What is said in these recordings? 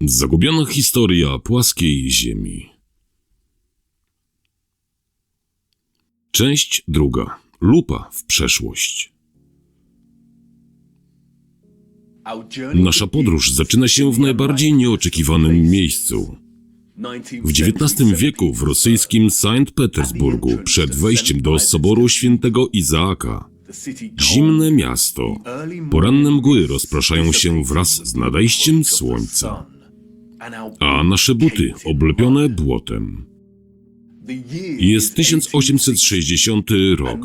Zagubiona historia płaskiej Ziemi. Część druga. Lupa w przeszłość. Nasza podróż zaczyna się w najbardziej nieoczekiwanym miejscu. W XIX wieku w rosyjskim Sankt Petersburgu, przed wejściem do soboru świętego Izaaka, zimne miasto, poranne mgły rozpraszają się wraz z nadejściem słońca, a nasze buty oblepione błotem. Jest 1860 rok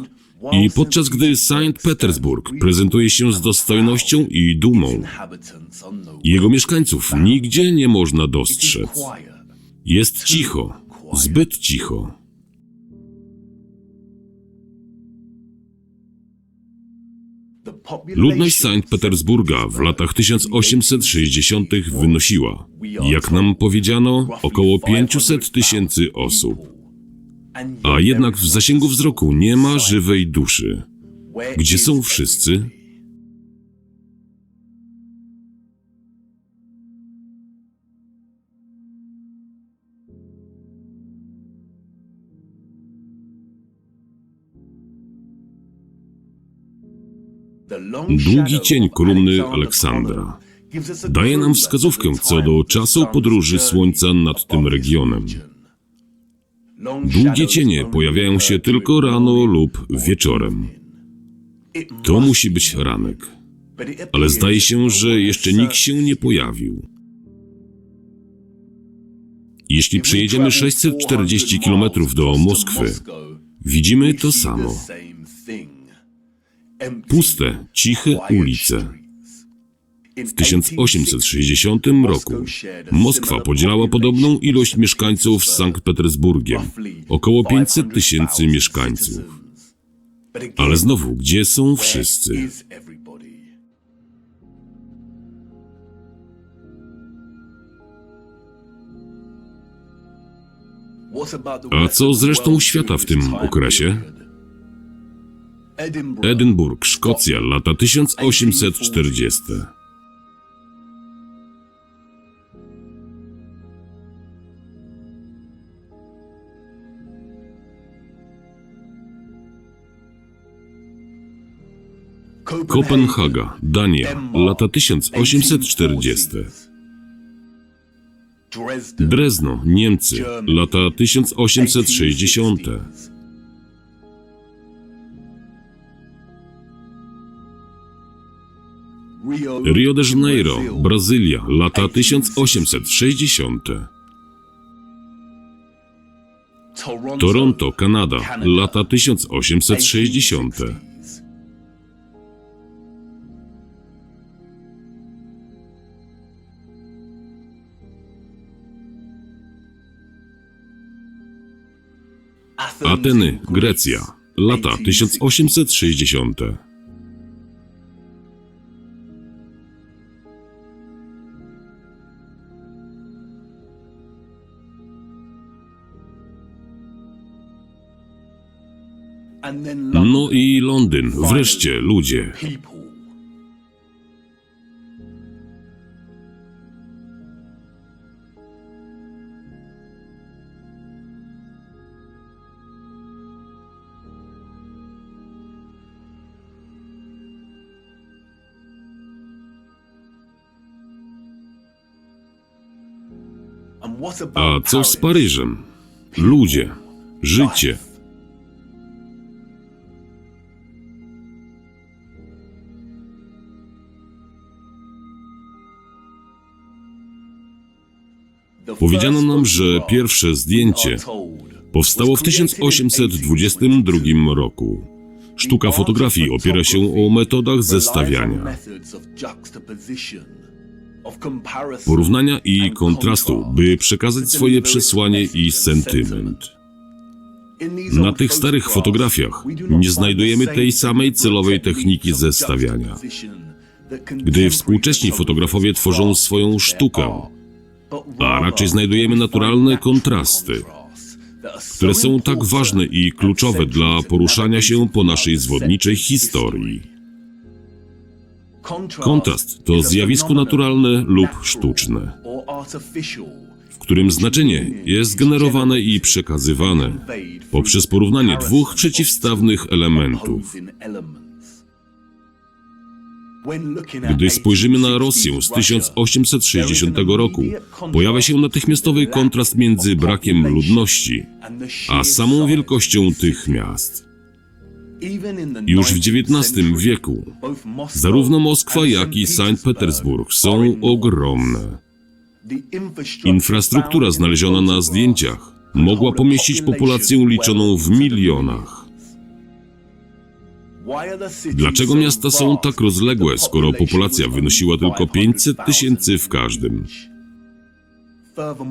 i podczas gdy Sankt Petersburg prezentuje się z dostojnością i dumą, jego mieszkańców nigdzie nie można dostrzec. Jest cicho, zbyt cicho. Ludność Sankt Petersburga w latach 1860 wynosiła, jak nam powiedziano, około 500 tysięcy osób. A jednak w zasięgu wzroku nie ma żywej duszy. Gdzie są wszyscy? Długi cień kolumny Aleksandra Daje nam wskazówkę co do czasu podróży Słońca nad tym regionem. Długie cienie pojawiają się tylko rano lub wieczorem. To musi być ranek, ale zdaje się, że jeszcze nikt się nie pojawił. Jeśli przejedziemy 640 km do Moskwy, widzimy to samo. Puste, ciche ulice. W 1860 roku Moskwa podzielała podobną ilość mieszkańców z Sankt Petersburgiem, około 500 tysięcy mieszkańców. Ale znowu, gdzie są wszyscy? A co z resztą świata w tym okresie? Edynburg, Szkocja, lata 1840. Kopenhaga, Dania, lata 1840. Drezno, Niemcy, lata 1860. Rio de Janeiro, Brazylia, lata 1860. Toronto, Kanada, lata 1860. Ateny, Grecja, lata 1860. Londyn, wreszcie ludzie. A co z Paryżem? Ludzie, życie. Powiedziano nam, że pierwsze zdjęcie powstało w 1822 roku. Sztuka fotografii opiera się o metodach zestawiania, porównania i kontrastu, by przekazać swoje przesłanie i sentyment. Na tych starych fotografiach nie znajdujemy tej samej celowej techniki zestawiania. Gdy współcześni fotografowie tworzą swoją sztukę, a raczej znajdujemy naturalne kontrasty, które są tak ważne i kluczowe dla poruszania się po naszej zwodniczej historii. Kontrast to zjawisko naturalne lub sztuczne. w którym znaczenie jest generowane i przekazywane poprzez porównanie dwóch przeciwstawnych elementów. Gdy spojrzymy na Rosję z 1860 roku, pojawia się natychmiastowy kontrast między brakiem ludności a samą wielkością tych miast. Już w XIX wieku zarówno Moskwa, jak i Sankt Petersburg są ogromne. Infrastruktura znaleziona na zdjęciach mogła pomieścić populację liczoną w milionach. Dlaczego miasta są tak rozległe, skoro populacja wynosiła tylko 500 tysięcy w każdym?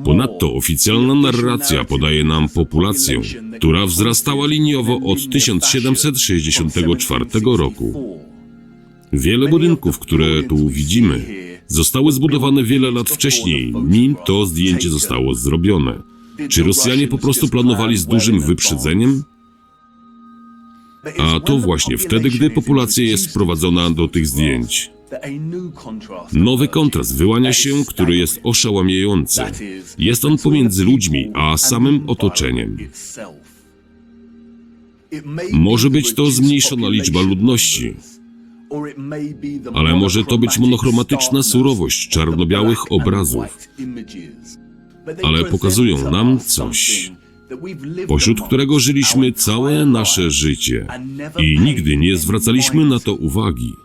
Ponadto oficjalna narracja podaje nam populację, która wzrastała liniowo od 1764 roku. Wiele budynków, które tu widzimy, zostały zbudowane wiele lat wcześniej, nim to zdjęcie zostało zrobione. Czy Rosjanie po prostu planowali z dużym wyprzedzeniem? A to właśnie wtedy, gdy populacja jest wprowadzona do tych zdjęć. Nowy kontrast wyłania się, który jest oszałamiający. Jest on pomiędzy ludźmi a samym otoczeniem. Może być to zmniejszona liczba ludności, Ale może to być monochromatyczna surowość czarno-białych obrazów, ale pokazują nam coś, pośród którego żyliśmy całe nasze życie i nigdy nie zwracaliśmy na to uwagi.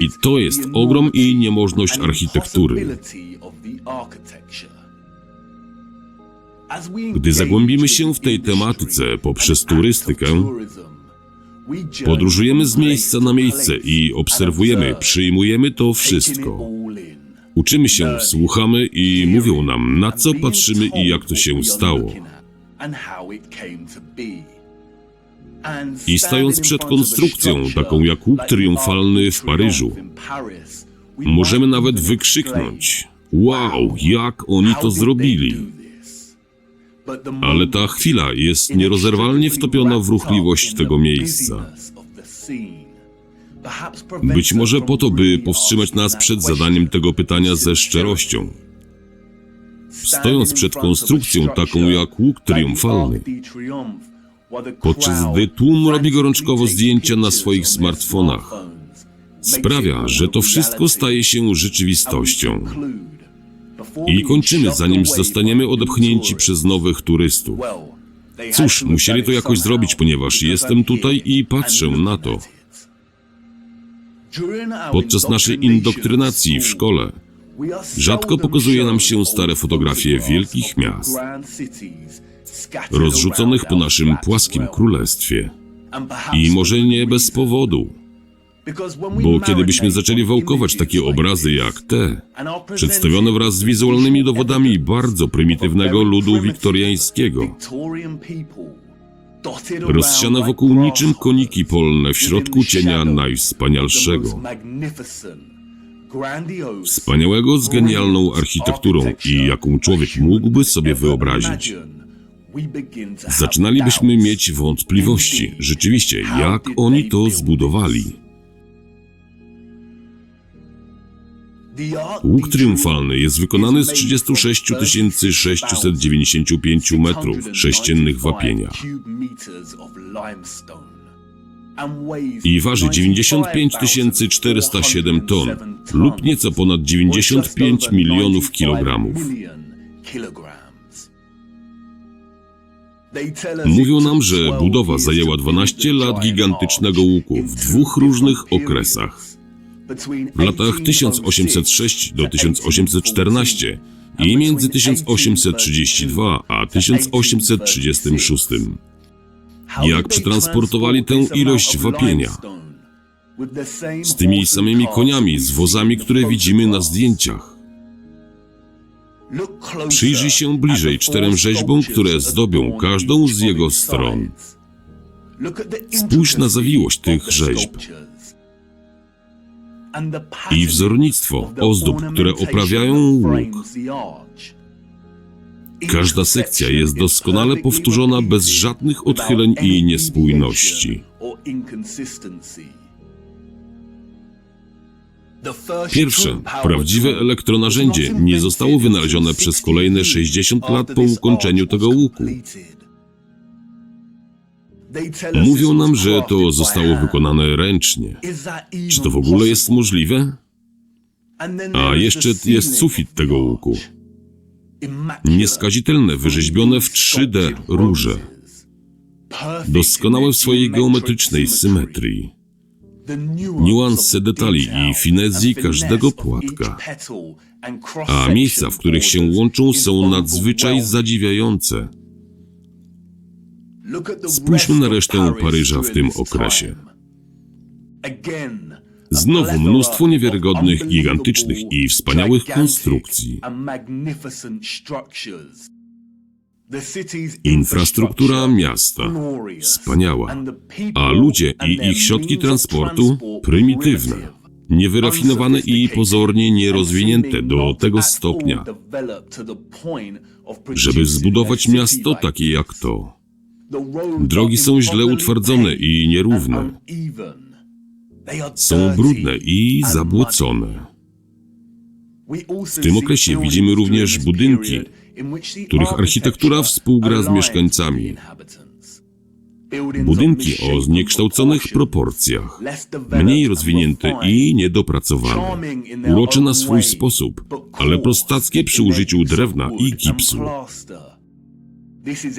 I to jest ogrom i niemożność architektury. Gdy zagłębimy się w tej tematyce poprzez turystykę, podróżujemy z miejsca na miejsce i obserwujemy, przyjmujemy to wszystko. Uczymy się, słuchamy i mówią nam, na co patrzymy i jak to się stało. I stając przed konstrukcją, taką jak łuk triumfalny w Paryżu, Możemy nawet wykrzyknąć: Wow, jak oni to zrobili! Ale ta chwila jest nierozerwalnie wtopiona w ruchliwość tego miejsca. Być może po to, by powstrzymać nas przed zadaniem tego pytania ze szczerością. Stojąc przed konstrukcją taką jak łuk triumfalny, Podczas gdy tłum robi gorączkowo zdjęcia na swoich smartfonach, sprawia, że to wszystko staje się rzeczywistością. I kończymy, zanim zostaniemy odepchnięci przez nowych turystów. Cóż, musieli to jakoś zrobić, ponieważ jestem tutaj i patrzę na to. Podczas naszej indoktrynacji w szkole rzadko pokazuje nam się stare fotografie wielkich miast, rozrzuconych po naszym płaskim królestwie. I może nie bez powodu, bo kiedy byśmy zaczęli wałkować takie obrazy jak te, przedstawione wraz z wizualnymi dowodami bardzo prymitywnego ludu wiktoriańskiego, rozsiane wokół niczym koniki polne w środku cienia najwspanialszego, wspaniałego z genialną architekturą i jaką człowiek mógłby sobie wyobrazić. Zaczynalibyśmy mieć wątpliwości, rzeczywiście, jak oni to zbudowali. Łuk triumfalny jest wykonany z 36 695 metrów sześciennych wapienia i waży 95 407 ton lub nieco ponad 95 milionów kilogramów. Mówią nam, że budowa zajęła 12 lat gigantycznego łuku w dwóch różnych okresach. W latach 1806 do 1814 i między 1832 a 1836. Jak przetransportowali tę ilość wapienia? Z tymi samymi koniami, z wozami, które widzimy na zdjęciach. Przyjrzyj się bliżej czterem rzeźbom, które zdobią każdą z jego stron. Spójrz na zawiłość tych rzeźb i wzornictwo ozdób, które oprawiają łuk. Każda sekcja jest doskonale powtórzona bez żadnych odchyleń i niespójności. Pierwsze, prawdziwe elektronarzędzie nie zostało wynalezione przez kolejne 60 lat po ukończeniu tego łuku. Mówią nam, że to zostało wykonane ręcznie. Czy to w ogóle jest możliwe? A jeszcze jest sufit tego łuku. Nieskazitelne, wyrzeźbione w 3D róże. Doskonałe w swojej geometrycznej symetrii. Niuanse detali i finezji każdego płatka. A miejsca, w których się łączą, są nadzwyczaj zadziwiające. Spójrzmy na resztę Paryża w tym okresie. Znowu mnóstwo niewiarygodnych, gigantycznych i wspaniałych konstrukcji. Infrastruktura miasta wspaniała, a ludzie i ich środki transportu prymitywne, niewyrafinowane i pozornie nierozwinięte do tego stopnia, żeby zbudować miasto takie jak to. Drogi są źle utwardzone i nierówne. Są brudne i zabłocone. W tym okresie widzimy również budynki, których architektura współgra z mieszkańcami. Budynki o zniekształconych proporcjach, mniej rozwinięte i niedopracowane. Urocze na swój sposób, ale prostackie przy użyciu drewna i gipsu.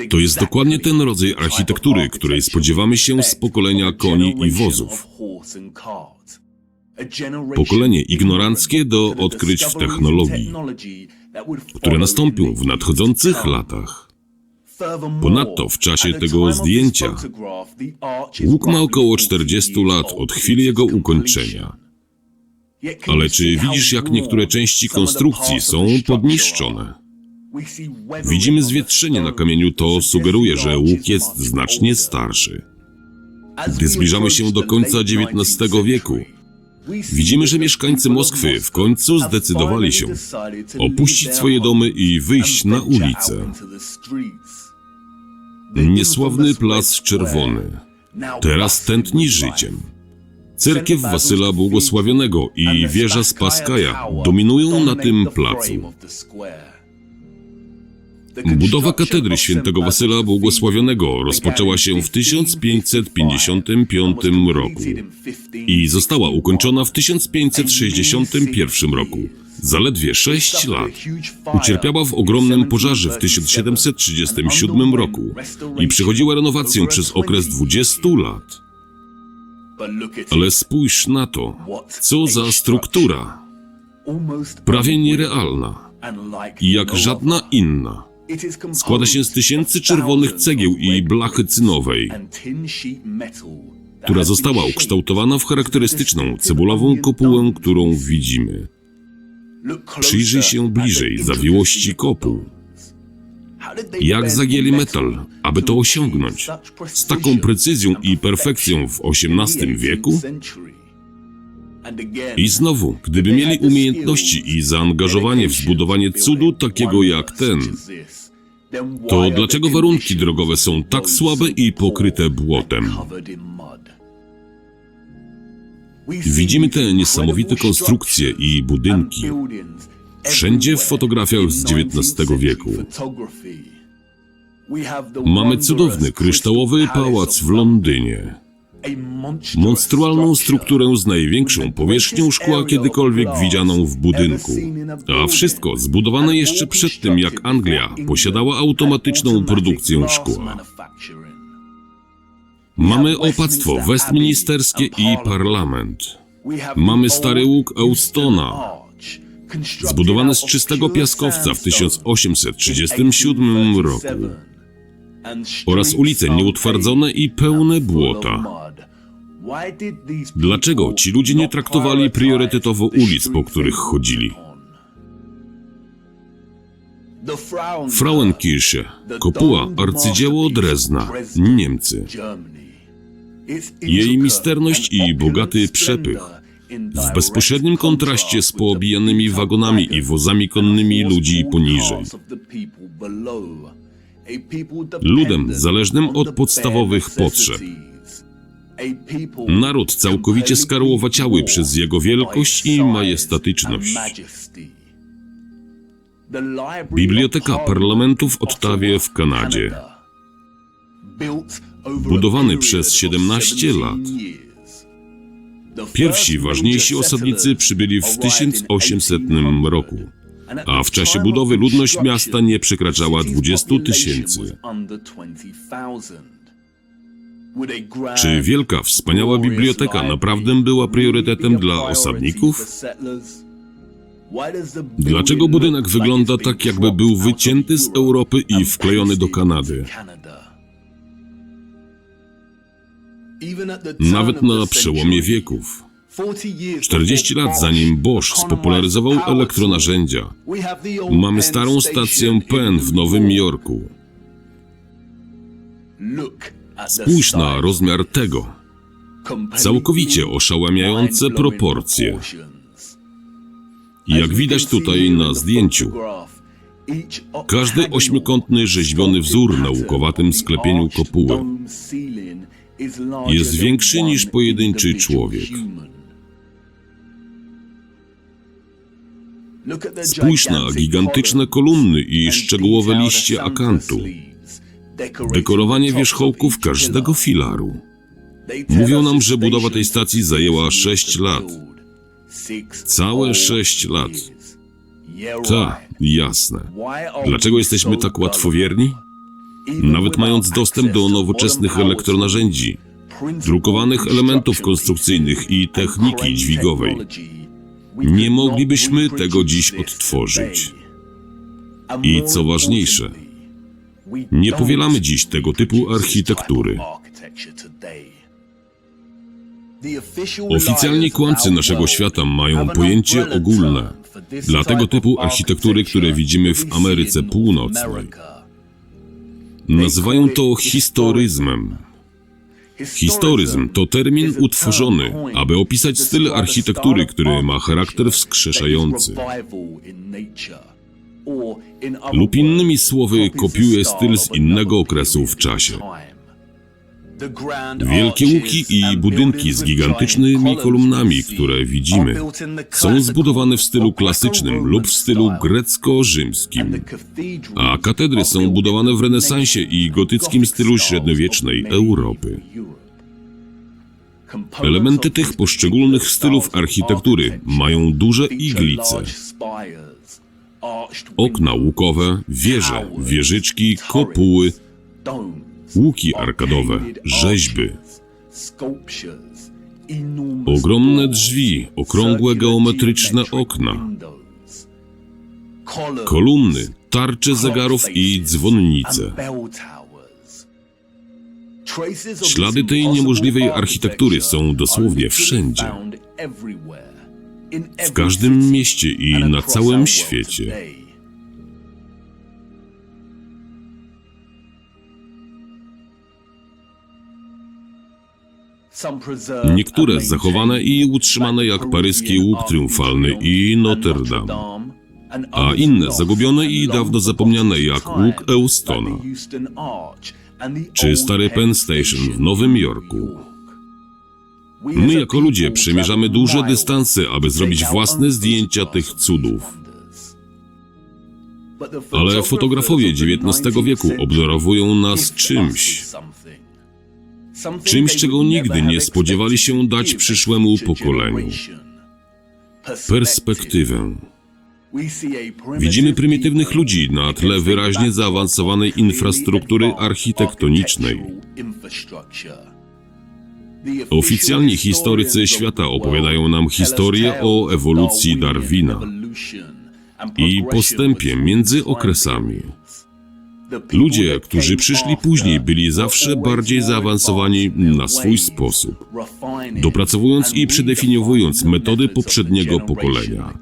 To jest dokładnie ten rodzaj architektury, której spodziewamy się z pokolenia koni i wozów. Pokolenie ignoranckie do odkryć w technologii, które nastąpią w nadchodzących latach. Ponadto w czasie tego zdjęcia Łuk ma około 40 lat od chwili jego ukończenia. Ale czy widzisz, jak niektóre części konstrukcji są podniszczone? Widzimy zwietrzenie na kamieniu, to sugeruje, że łuk jest znacznie starszy. Gdy zbliżamy się do końca XIX wieku, widzimy, że mieszkańcy Moskwy w końcu zdecydowali się opuścić swoje domy i wyjść na ulicę. Niesławny Plac Czerwony teraz tętni życiem. Cerkiew Wasyla Błogosławionego i wieża Spaskaja dominują na tym placu. Budowa katedry świętego Wasyla Błogosławionego rozpoczęła się w 1555 roku i została ukończona w 1561 roku. Zaledwie 6 lat. Ucierpiała w ogromnym pożarze w 1737 roku i przechodziła renowację przez okres 20 lat. Ale spójrz na to, co za struktura, prawie nierealna i jak żadna inna. Składa się z tysięcy czerwonych cegieł i blachy cynowej, która została ukształtowana w charakterystyczną cebulową kopułę, którą widzimy. Przyjrzyj się bliżej zawiłości kopuł. Jak zagięli metal, aby to osiągnąć? Z taką precyzją i perfekcją w XVIII wieku? I znowu, gdyby mieli umiejętności i zaangażowanie w zbudowanie cudu takiego jak ten, to dlaczego warunki drogowe są tak słabe i pokryte błotem? Widzimy te niesamowite konstrukcje i budynki wszędzie w fotografiach z XIX wieku. Mamy cudowny kryształowy pałac w Londynie. Monstrualną strukturę z największą powierzchnią szkła kiedykolwiek widzianą w budynku. A wszystko zbudowane jeszcze przed tym, jak Anglia posiadała automatyczną produkcję szkła. Mamy opactwo westministerskie i parlament. Mamy stary łuk Eustona, zbudowany z czystego piaskowca w 1837 roku. Oraz ulice nieutwardzone i pełne błota. Dlaczego ci ludzie nie traktowali priorytetowo ulic, po których chodzili? Frauenkirche, kopuła, arcydzieło Drezna, Niemcy. Jej misterność i bogaty przepych w bezpośrednim kontraście z poobijanymi wagonami i wozami konnymi ludzi poniżej. Ludem zależnym od podstawowych potrzeb. Naród całkowicie skarłowaciały przez jego wielkość i majestatyczność. Biblioteka parlamentu w Ottawie w Kanadzie. Budowany przez 17 lat. Pierwsi ważniejsi osadnicy przybyli w 1800 roku, a w czasie budowy ludność miasta nie przekraczała 20 tysięcy. Czy wielka, wspaniała biblioteka naprawdę była priorytetem dla osadników? Dlaczego budynek wygląda tak, jakby był wycięty z Europy i wklejony do Kanady? Nawet na przełomie wieków. 40 lat zanim Bosch spopularyzował elektronarzędzia, mamy starą stację PEN w Nowym Jorku. Spójrz na rozmiar tego. Całkowicie oszałamiające proporcje. Jak widać tutaj na zdjęciu, każdy ośmiokątny rzeźbiony wzór na łukowatym sklepieniu kopuły jest większy niż pojedynczy człowiek. Spójrz na gigantyczne kolumny i szczegółowe liście akantu. Dekorowanie wierzchołków każdego filaru. Mówią nam, że budowa tej stacji zajęła 6 lat. Całe 6 lat. Tak, jasne. Dlaczego jesteśmy tak łatwowierni? Nawet mając dostęp do nowoczesnych elektronarzędzi, drukowanych elementów konstrukcyjnych i techniki dźwigowej, nie moglibyśmy tego dziś odtworzyć. I co ważniejsze, nie powielamy dziś tego typu architektury. Oficjalni kłamcy naszego świata mają pojęcie ogólne dla tego typu architektury, które widzimy w Ameryce Północnej. Nazywają to historyzmem. Historyzm to termin utworzony, aby opisać styl architektury, który ma charakter wskrzeszający. Lub innymi słowy, kopiuje styl z innego okresu w czasie. Wielkie łuki i budynki z gigantycznymi kolumnami, które widzimy, są zbudowane w stylu klasycznym lub w stylu grecko-rzymskim, a katedry są budowane w renesansie i gotyckim stylu średniowiecznej Europy. Elementy tych poszczególnych stylów architektury mają duże iglice, okna łukowe, wieże, wieżyczki, kopuły, łuki arkadowe, rzeźby, ogromne drzwi, okrągłe geometryczne okna, kolumny, tarcze zegarów i dzwonnice. Ślady tej niemożliwej architektury są dosłownie wszędzie. W każdym mieście i na całym świecie. Niektóre zachowane i utrzymane jak paryski łuk triumfalny i Notre Dame, a inne zagubione i dawno zapomniane jak łuk Eustona czy stary Penn Station w Nowym Jorku. My jako ludzie przemierzamy duże dystanse, aby zrobić własne zdjęcia tych cudów. Ale fotografowie XIX wieku obdarowują nas czymś. Czymś, czego nigdy nie spodziewali się dać przyszłemu pokoleniu. Perspektywę. Widzimy prymitywnych ludzi na tle wyraźnie zaawansowanej infrastruktury architektonicznej. Oficjalni historycy świata opowiadają nam historię o ewolucji Darwina i postępie między okresami. Ludzie, którzy przyszli później, byli zawsze bardziej zaawansowani na swój sposób, dopracowując i przedefiniowując metody poprzedniego pokolenia.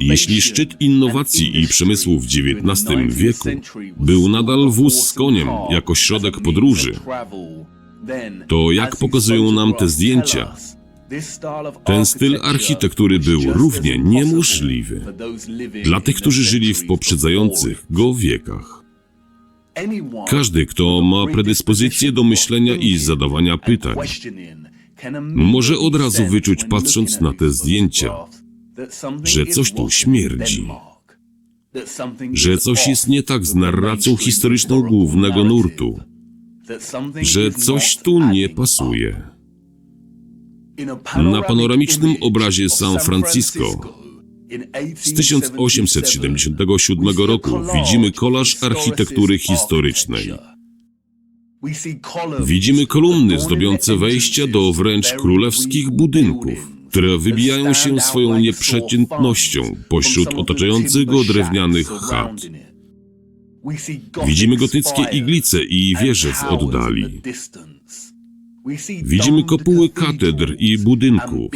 Jeśli szczyt innowacji i przemysłu w XIX wieku był nadal wóz z koniem jako środek podróży, to jak pokazują nam te zdjęcia, ten styl architektury był równie niemożliwy dla tych, którzy żyli w poprzedzających go wiekach. Każdy, kto ma predyspozycję do myślenia i zadawania pytań, może od razu wyczuć, patrząc na te zdjęcia, że coś tu śmierdzi. Że coś jest nie tak z narracją historyczną głównego nurtu, że coś tu nie pasuje. Na panoramicznym obrazie San Francisco Z 1877 roku widzimy kolaż architektury historycznej. Widzimy kolumny zdobiące wejścia do wręcz królewskich budynków, które wybijają się swoją nieprzeciętnością pośród otaczających go drewnianych chat. Widzimy gotyckie iglice i wieże w oddali. Widzimy kopuły katedr i budynków.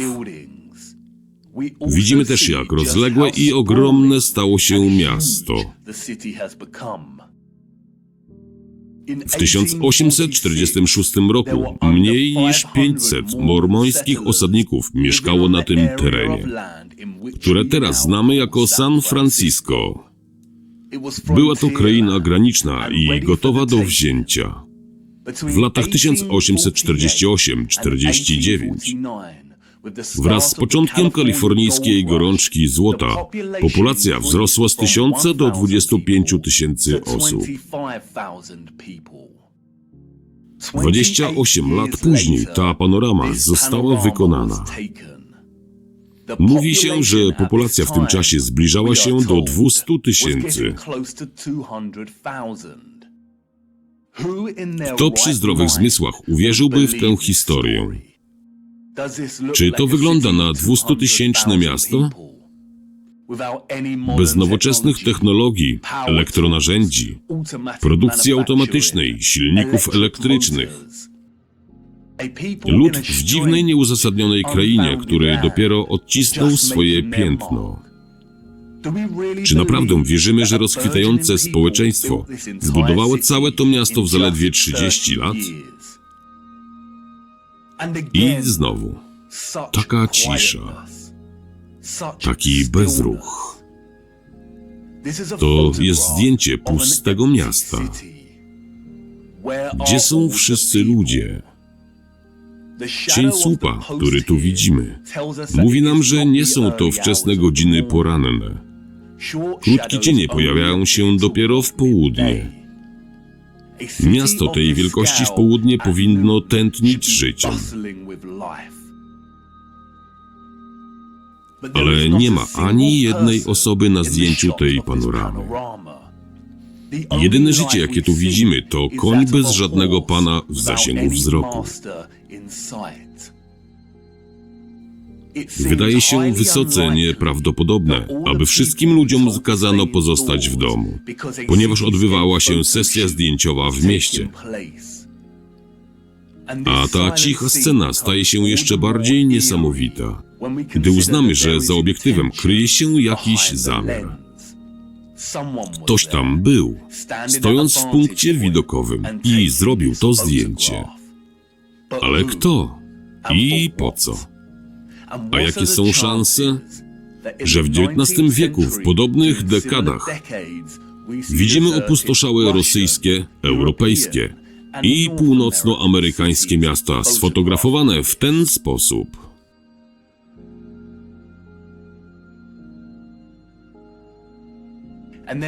Widzimy też, jak rozległe i ogromne stało się miasto. W 1846 roku mniej niż 500 mormońskich osadników mieszkało na tym terenie, które teraz znamy jako San Francisco. Była to kraina graniczna i gotowa do wzięcia. W latach 1848-49 Wraz z początkiem kalifornijskiej gorączki złota populacja wzrosła z 1000 do 25 tysięcy osób. 28 lat później ta panorama została wykonana. Mówi się, że populacja w tym czasie zbliżała się do 200 tysięcy. Kto przy zdrowych zmysłach uwierzyłby w tę historię? Czy to wygląda na 200-tysięczne miasto? Bez nowoczesnych technologii, elektronarzędzi, produkcji automatycznej, silników elektrycznych. Lud w dziwnej, nieuzasadnionej krainie, który dopiero odcisnął swoje piętno. Czy naprawdę wierzymy, że rozkwitające społeczeństwo zbudowało całe to miasto w zaledwie 30 lat? I znowu, taka cisza, taki bezruch. To jest zdjęcie pustego miasta. Gdzie są wszyscy ludzie? Cień słupa, który tu widzimy, mówi nam, że nie są to wczesne godziny poranne. Krótkie cienie pojawiają się dopiero w południe. Miasto tej wielkości w południe powinno tętnić życiem. Ale nie ma ani jednej osoby na zdjęciu tej panoramy. Jedyne życie, jakie tu widzimy, to koń bez żadnego pana w zasięgu wzroku. Wydaje się wysoce nieprawdopodobne, aby wszystkim ludziom zakazano pozostać w domu, ponieważ odbywała się sesja zdjęciowa w mieście. A ta cicha scena staje się jeszcze bardziej niesamowita, gdy uznamy, że za obiektywem kryje się jakiś zamiar. Ktoś tam był, stojąc w punkcie widokowym i zrobił to zdjęcie. Ale kto? I po co? A jakie są szanse, że w XIX wieku w podobnych dekadach Widzimy opustoszałe rosyjskie, europejskie i północnoamerykańskie miasta sfotografowane w ten sposób.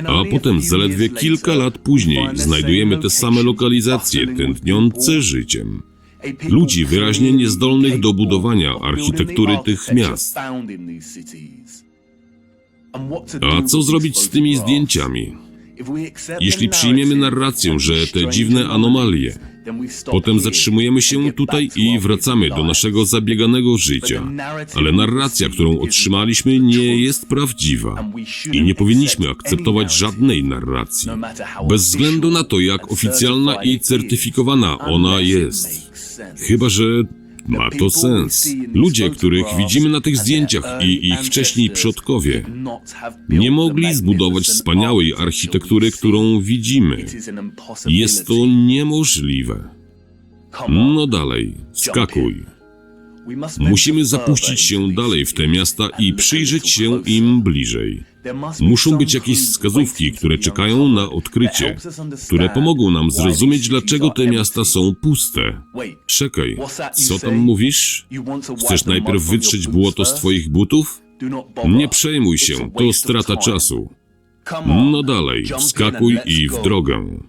A potem zaledwie kilka lat później znajdujemy te same lokalizacje tętniące życiem. Ludzi wyraźnie niezdolnych do budowania architektury tych miast. A co zrobić z tymi zdjęciami? Jeśli przyjmiemy narrację, że te dziwne anomalie, potem zatrzymujemy się tutaj i wracamy do naszego zabieganego życia. Ale narracja, którą otrzymaliśmy, nie jest prawdziwa i nie powinniśmy akceptować żadnej narracji, bez względu na to, jak oficjalna i certyfikowana ona jest. Chyba, że ma to sens. Ludzie, których widzimy na tych zdjęciach i ich wcześniej przodkowie, nie mogli zbudować wspaniałej architektury, którą widzimy. Jest to niemożliwe. No dalej, skakuj. Musimy zapuścić się dalej w te miasta i przyjrzeć się im bliżej. Muszą być jakieś wskazówki, które czekają na odkrycie, które pomogą nam zrozumieć, dlaczego te miasta są puste. Czekaj, co tam mówisz? Chcesz najpierw wytrzeć błoto z twoich butów? Nie przejmuj się, to strata czasu. No dalej, wskakuj i w drogę.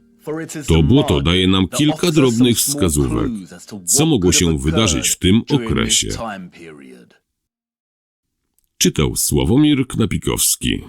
To błoto daje nam kilka drobnych wskazówek, co mogło się wydarzyć w tym okresie. Czytał Sławomir Knapikowski.